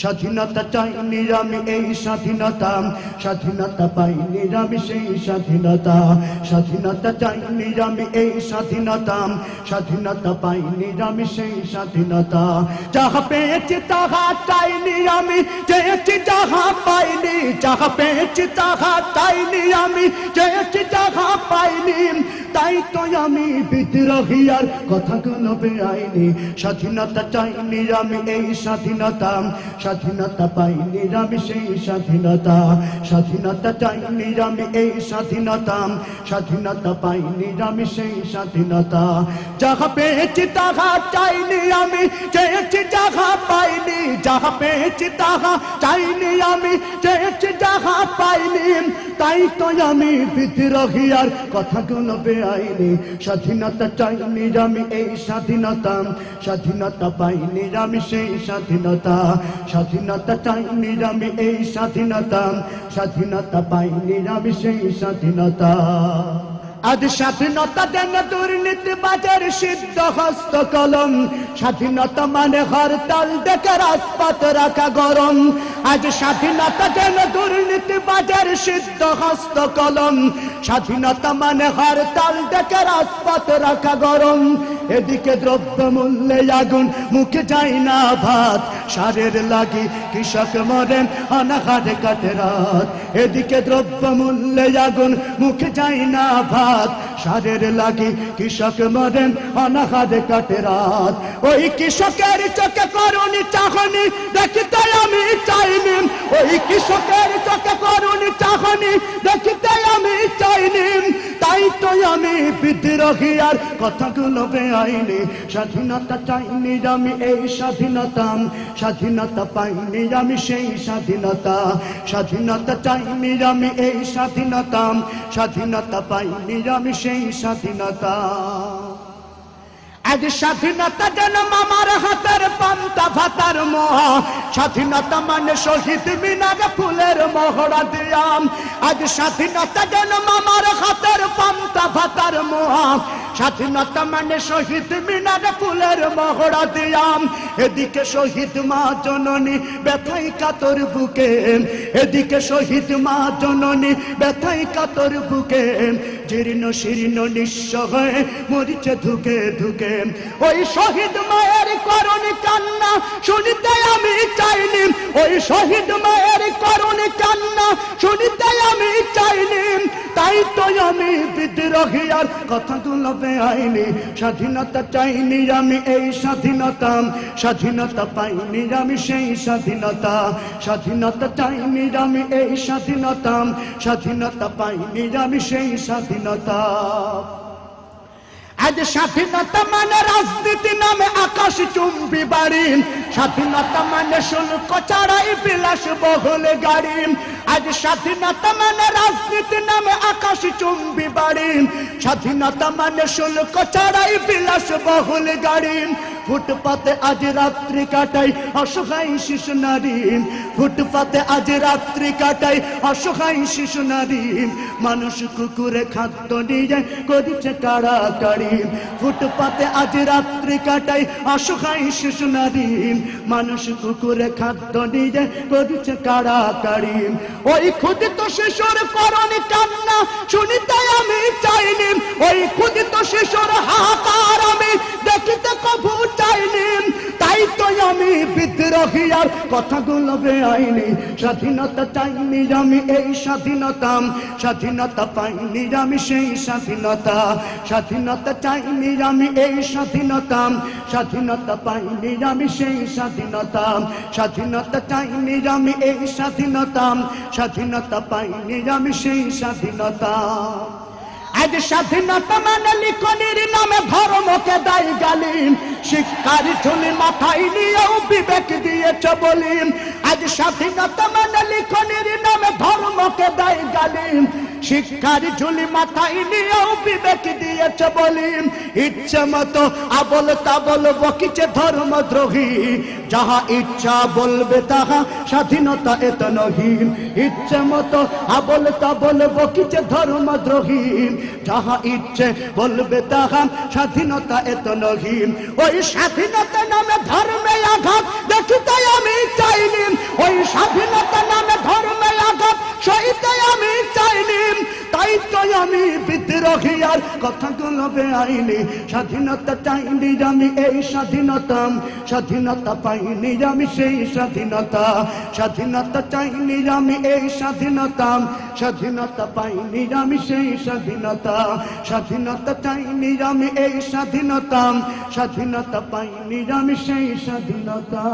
স্বাধীনতা চাইনি আমি এই স্বাধীনতা। স্বাধীনতা পাইনি আমি সেই স্বাধীনতা। স্বাধীনতা চাইনি আমি এই স্বাধীনতা। স্বাধীনতা পাইনি আমি সেই স্বাধীনতা। যাহা পেয়েছি তাহা চাইনি আমি চেয়েছি যাহা পাইনি। যাহা পেয়েছি তাহা চাইনি আমি চেয়েছি যাহা পাইনি। তাই তো আমি বিদ্রোহী, আর কথাগুলো বেআইনি। স্বাধীনতা চাইনি আমি এই স্বাধীনতা। স্বাধীনতা পাইনি নিরামি সেই স্বাধীনতা। স্বাধীনতা চাইনি নিরামি এই স্বাধীনতা। স্বাধীনতা পাইনি নিরামি সেই স্বাধীনতা। যাহা পেয়েছি তাহা যাহা পাইনি যাহা পেয়েছি তাহা চাইনি আমি চেয়েছি যাহা পাইনি, তাই তো আমি বিদ্রোহী আর কথাগুলো বেআইনি। স্বাধীনতা চাইনি আমি এই স্বাধীনতা। স্বাধীনতা পাইনি আমি সেই স্বাধীনতা। স্বাধীনতা চাইনি আমি এই স্বাধীনতা। স্বাধীনতা পাইনি আমি সেই স্বাধীনতা। আজ স্বাধীনতা দেন দুর্নীতি বাজার সিদ্ধ হস্ত কলম। স্বাধীনতা মানে হরতাল ডেকে রাজপথ রাখা গরম। আজ স্বাধীনতা দেন দুর্নীতি বাজার সিদ্ধ হস্ত কলম। স্বাধীনতা মানে হরতাল ডেকে রাজপথ রাখা গরম। এদিকে দ্রব্য মূল্যে আগুন, মুখে যায় না ভাত। সারের লাগি কৃষক মরেন অনাহারে কাটে রাত। এদিকে দ্রব্য মূল্যে আগুন, মুখে যায় না ভাত। সারের লাগি কৃষক মরেন অনাহারে কাটে রাত। ওই কৃষকের চোখে করুনি চাহনি, দেখিতে আমি চাইনি ওই কৃষকের চোখে করুনি চাহনি, দেখিতে আমি চাইনি তাই তো আমি বিদ্রোহী আর কথাগুলো বেআইনি। স্বাধীনতা চাইনি আমি এই স্বাধীনতা। স্বাধীনতা পাইনি আমি সেই স্বাধীনতা। স্বাধীনতা চাইনি আমি এই স্বাধীনতা। স্বাধীনতা পাইনি আমি সেই স্বাধীনতা। আজ স্বাধীনতা যেন মামার হাতের পান্তা ভাতার মোহা। স্বাধীনতা মানে শহীদ মিনার ফুলের মহড়া দিয়াম। আজ স্বাধীনতা যেন মামার হাতের পান্তা ভাতার মোহা। স্বাধীনতা মানে শহীদ মিনার ফুলের মহড়া দিয়াম। এদিকে শহীদ মা জননী ব্যথাই কাতর বুকে। এদিকে শহীদ মা জননী ব্যথাই কাতর বুকে। জীর্ণ শীর্ণ নিঃস্ব হয়ে মরিচে ধুকে ধুকে। ওই শহীদ মায়ের করণ কান্না শুনিতে আমি চাইনি। ওই শহীদ মায়ের করণ কান্না শুনিতে আমি চাইনি। তাই তো আমি বিদ্রোহী, আর কথাগুলো বেআইনি স্বাধীনতা চাইনি আমি এই স্বাধীনতা। স্বাধীনতা পাইনি আমি সেই স্বাধীনতা। স্বাধীনতা চাইনি আমি এই স্বাধীনতা। স্বাধীনতা পাইনি আমি সেই স্বাধীনতা। আজ স্বাধীনতা মানে রাজনীতি নামে আকাশ চুম্বি বাড়ি। স্বাধীনতা মানে শুল্ক ছাড়াই বিলাস বহুল গাড়ি। আজ স্বাধীনতা মানে রাজনীতি নামে আকাশ চুম্বি বাড়ি। স্বাধীনতা মানে শুল্ক ছাড়াই বিলাস বহুল গাড়ি। ফুটপাতে আজ রাত্রি কাটাই অসহায় শিশু নারী ফুটপাতে আজ রাত্রি কাটাই অসহায় শিশু নারী মানুষ কুকুরে খাদ্য নিয়ে করিছে কাড়াকাড়ি। ফুটপাতে আজ রাত্রি কাটাই অসহায় শিশু নারী মানুষ কুকুরে খাদ্য নিয়ে করিছে কাড়াকাড়ি। ওই ক্ষুদিত শিশুর করণি কান্না শুনিতে আমি চাইনি ওই ক্ষুদিত শিশুর হাহাকার আমি দেখিতে বিদ্রোহী আর কথাগুলো বেআইনি। স্বাধীনতা চাইনি আমি এই স্বাধীনতা। স্বাধীনতা পাইনি আমি সেই স্বাধীনতা। স্বাধীনতা চাইনি আমি এই স্বাধীনতা। স্বাধীনতা পাইনি আমি সেই স্বাধীনতা। স্বাধীনতা চাইনি আমি এই স্বাধীনতা। স্বাধীনতা পাইনি আমি সেই স্বাধীনতা। আজ স্বাধীনতা মানে লিখনির নামে ধর্মকে দায়ী গালিম শিক্ষার ঝুলি মাথায় নিয়েও বিবেক বলি আজ স্বাধীনতা মানে লিখনির নামে ধর্মকে গালিম শিক্ষার ঝুলি মাথায় নিয়েও বিবেক দিয়েছ বলিম ইচ্ছে মতো আবল তাবল বকিছে ধর্মদ্রোহী যাহা ইচ্ছা বলবে তাহা স্বাধীনতা এত ইচ্ছে মতো আবল তাবল বকিছে ধর্মদ্রোহী যাহা ইচ্ছে বলবে তাহা স্বাধীনতা এত নহিম ওই স্বাধীনতা নামে ধর্মে আঘাত, দেখিতে আমি চাইনি। রহিয়ার কথাগুলো বেআইনি স্বাধীনতা চাইনি আমি এই স্বাধীনতা। স্বাধীনতা পাইনি আমি সেই স্বাধীনতা। স্বাধীনতা চাইনি আমি এই স্বাধীনতা। স্বাধীনতা পাইনি আমি সেই স্বাধীনতা। স্বাধীনতা চাইনি আমি এই স্বাধীনতা। স্বাধীনতা পাইনি আমি সেই স্বাধীনতা।